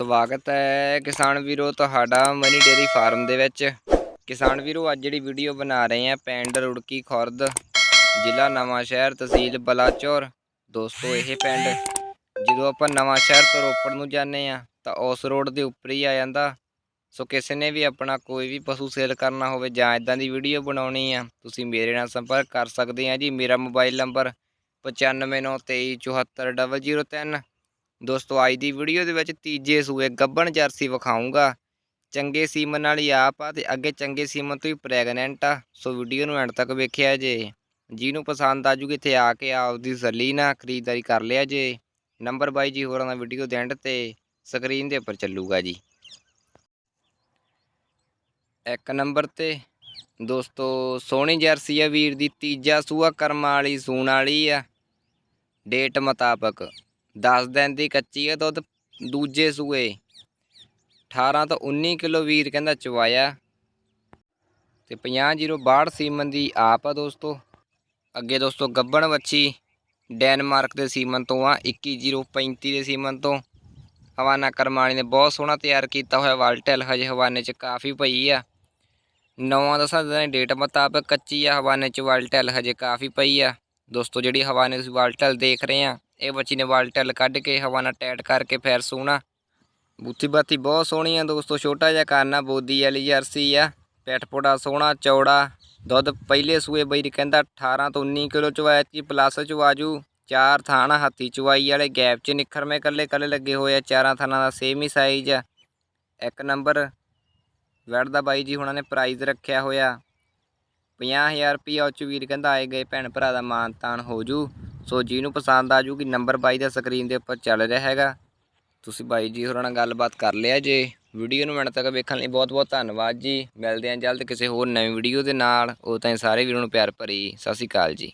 ਸਵਾਗਤ ਹੈ ਕਿਸਾਨ ਵੀਰੋ, ਤੁਹਾਡਾ ਮਨੀ ਡੇਰੀ ਫਾਰਮ ਦੇ ਵਿੱਚ। ਕਿਸਾਨ ਵੀਰੋ, ਅੱਜ ਜਿਹੜੀ ਵੀਡੀਓ ਬਣਾ ਰਹੇ ਆ ਪਿੰਡ ਰੁੜਕੀ ਖੁਰਦ, ਜ਼ਿਲ੍ਹਾ ਨਵਾਂ ਸ਼ਹਿਰ, ਤਹਿਸੀਲ ਬਲਾਚੌਰ। ਦੋਸਤੋ, ਇਹ ਪਿੰਡ, ਜਦੋਂ ਆਪਾਂ ਨਵਾਂ ਸ਼ਹਿਰ ਤੋਂ ਰੋਪੜ ਨੂੰ ਜਾਂਦੇ ਆ ਤਾਂ ਉਸ ਰੋਡ ਦੇ ਉੱਪਰ ਹੀ ਆ ਜਾਂਦਾ। ਸੋ ਕਿਸੇ ਨੇ ਵੀ ਆਪਣਾ ਕੋਈ ਵੀ ਪਸ਼ੂ ਸੇਲ ਕਰਨਾ ਹੋਵੇ ਜਾਂ ਇਦਾਂ ਦੀ ਵੀਡੀਓ ਬਣਾਉਣੀ ਆ, ਤੁਸੀਂ ਮੇਰੇ ਨਾਲ ਸੰਪਰਕ ਕਰ ਸਕਦੇ ਆ ਜੀ। ਮੇਰਾ ਮੋਬਾਈਲ ਨੰਬਰ 9593244003 ਦੋਸਤੋ, ਅੱਜ ਦੀ ਵੀਡੀਓ ਦੇ ਵਿੱਚ ਤੀਜੇ ਸੂਏ ਗੱਬਣ ਜਰਸੀ ਵਿਖਾਉਂਗਾ ਚੰਗੇ ਸੀਮਨ ਵਾਲੀ ਆਪ ਆ ਤੇ ਅੱਗੇ ਚੰਗੇ ਸੀਮਨ ਤੋਂ ਹੀ ਪ੍ਰੈਗਨੈਂਟ ਆ। ਸੋ ਵੀਡੀਓ ਨੂੰ ਐਂਡ ਤੱਕ ਵੇਖਿਆ ਜੇ। ਜਿਹਨੂੰ ਪਸੰਦ ਆ ਜੂਗੀ ਇੱਥੇ ਆ ਕੇ ਆਪਦੀ ਜ਼ਲੀ ਨਾ ਖਰੀਦਦਾਰੀ ਕਰ ਲਿਆ ਜੇ। ਨੰਬਰ ਬਾਈ ਜੀ, ਹੋਰਾਂ ਦਾ ਵੀਡੀਓ ਦੇ ਐਂਡ ਤੇ ਸਕਰੀਨ ਦੇ ਉੱਪਰ ਚੱਲੂਗਾ ਜੀ। ਇੱਕ ਨੰਬਰ ਤੇ, ਦੋਸਤੋ, ਸੋਹਣੀ ਜਰਸੀ ਆ ਵੀਰ ਦੀ। ਤੀਜਾ ਸੂਆ ਕਰਮ ਵਾਲੀ, ਸੂਣ ਵਾਲੀ ਆ। ਡੇਟ ਮੁਤਾਬਕ। 10 ਦਿਨ ਦੀ ਕੱਚੀ ਆ ਦੁੱਧ, ਦੂਜੇ ਸੂਏ। 18 ਤੋਂ 19 ਕਿਲੋ ਵੀਰ ਕਹਿੰਦਾ ਚਵਾਇਆ। ਤੇ 5062 ਸੀਮਨ ਦੀ ਆਪ ਆ ਦੋਸਤੋ। ਅੱਗੇ ਦੋਸਤੋ ਗੱਬਣ ਵੱਛੀ, ਡੈਨਮਾਰਕ ਦੇ ਸੀਮਨ ਤੋਂ ਆ 21035 ਦੇ ਸੀਮਨ ਤੋਂ। ਹਵਾਨਾ ਕਰਮਾਣੀ ਨੇ ਬਹੁਤ ਸੋਹਣਾ ਤਿਆਰ ਕੀਤਾ ਹੋਇਆ ਵਾਲਟੈਲ, ਹਜੇ ਹਵਾਨੇ 'ਚ ਕਾਫੀ ਪਈ ਆ। ਨਵਾਂ ਦਸਾਂ ਦਿਨਾਂ ਦੀ ਡੇਟ ਮੁਤਾਬਕ ਕੱਚੀ ਆ, ਹਵਾਨੇ 'ਚ ਵਾਲਟੈਲ ਹਜੇ ਕਾਫੀ ਪਈ ਆ। ਦੋਸਤੋ ਜਿਹੜੀ ਹਵਾਨੇ ਤੁਸੀਂ ਵਾਲਟੈਲ ਦੇਖ ਰਹੇ ਆ ਇਹ ਬੱਚੀ ਨੇ ਵਾਲਟਲ ਕੱਢ ਕੇ, ਹਵਾ ਨਾਲ ਟੈਟ ਕਰਕੇ ਫਿਰ ਸੋਹਣਾ ਬੂਥੀ ਬਾਤੀ ਬਹੁਤ ਸੋਹਣੀ ਆ ਦੋਸਤੋ, ਛੋਟਾ ਜਿਹਾ ਕਾਨਾ ਬੋਦੀ ਵਾਲੀ ਜਰਸੀ ਆ। ਪੈਠ ਪੋੜਾ ਸੋਹਣਾ, ਚੌੜਾ। ਦੁੱਧ ਪਹਿਲੇ ਸੂਏ ਬਈ ਕਹਿੰਦਾ 18 ਤੋਂ 19 ਕਿਲੋ ਚਵਾਇਆ ਤੀ ਪਲੱਸ ਚਵਾਜੂ ਚਾਰ ਥਾਣਾ ਹੱਥੀ ਚਵਾਈ ਵਾਲੇ ਗੈਪ 'ਚ ਨਿਖਰਵੇਂ ਕੱਲੇ ਕੱਲੇ ਲੱਗੇ ਹੋਏ ਆ, ਚਾਰਾਂ ਥਾਣਾ ਦਾ ਸੇਮ ਹੀ ਸਾਈਜ਼ ਆ। ਇੱਕ ਨੰਬਰ ਵੈੜ ਦਾ ਬਾਈ ਜੀ ਹੁਣਾਂ ਨੇ ਪ੍ਰਾਈਜ਼ ਰੱਖਿਆ ਹੋਇਆ। 50000 ਰੁਪਈਆ ਉਹ 'ਚ ਵੀਰ ਕਹਿੰਦਾ ਆਏ ਗਏ ਭੈਣ ਭਰਾ ਦਾ ਮਾਨ ਤਾਨ ਹੋ ਜੂ। ਸੋ ਜਿਹਨੂੰ ਪਸੰਦ ਆ ਜੂਗੀ ਨੰਬਰ ਬਾਈ ਦਾ ਸਕਰੀਨ ਦੇ ਉੱਪਰ ਚੱਲ ਰਿਹਾ ਹੈਗਾ। ਤੁਸੀਂ ਬਾਈ ਜੀ ਹੋਰਾਂ ਨਾਲ ਗੱਲਬਾਤ ਕਰ ਲਿਆ ਜੇ। ਵੀਡੀਓ ਨੂੰ ਮਿੰਟ ਤੱਕ ਵੇਖਣ ਲਈ ਬਹੁਤ ਬਹੁਤ ਧੰਨਵਾਦ ਜੀ। ਮਿਲਦੇ ਹਾਂ ਜਲਦ ਕਿਸੇ ਹੋਰ ਨਵੀਂ ਵੀਡੀਓ ਦੇ ਨਾਲ। ਉਹ ਤਾਂ ਸਾਰੇ ਵੀਰਾਂ ਨੂੰ ਪਿਆਰ ਭਰੀ ਸਤਿ ਸ਼੍ਰੀ ਅਕਾਲ ਜੀ।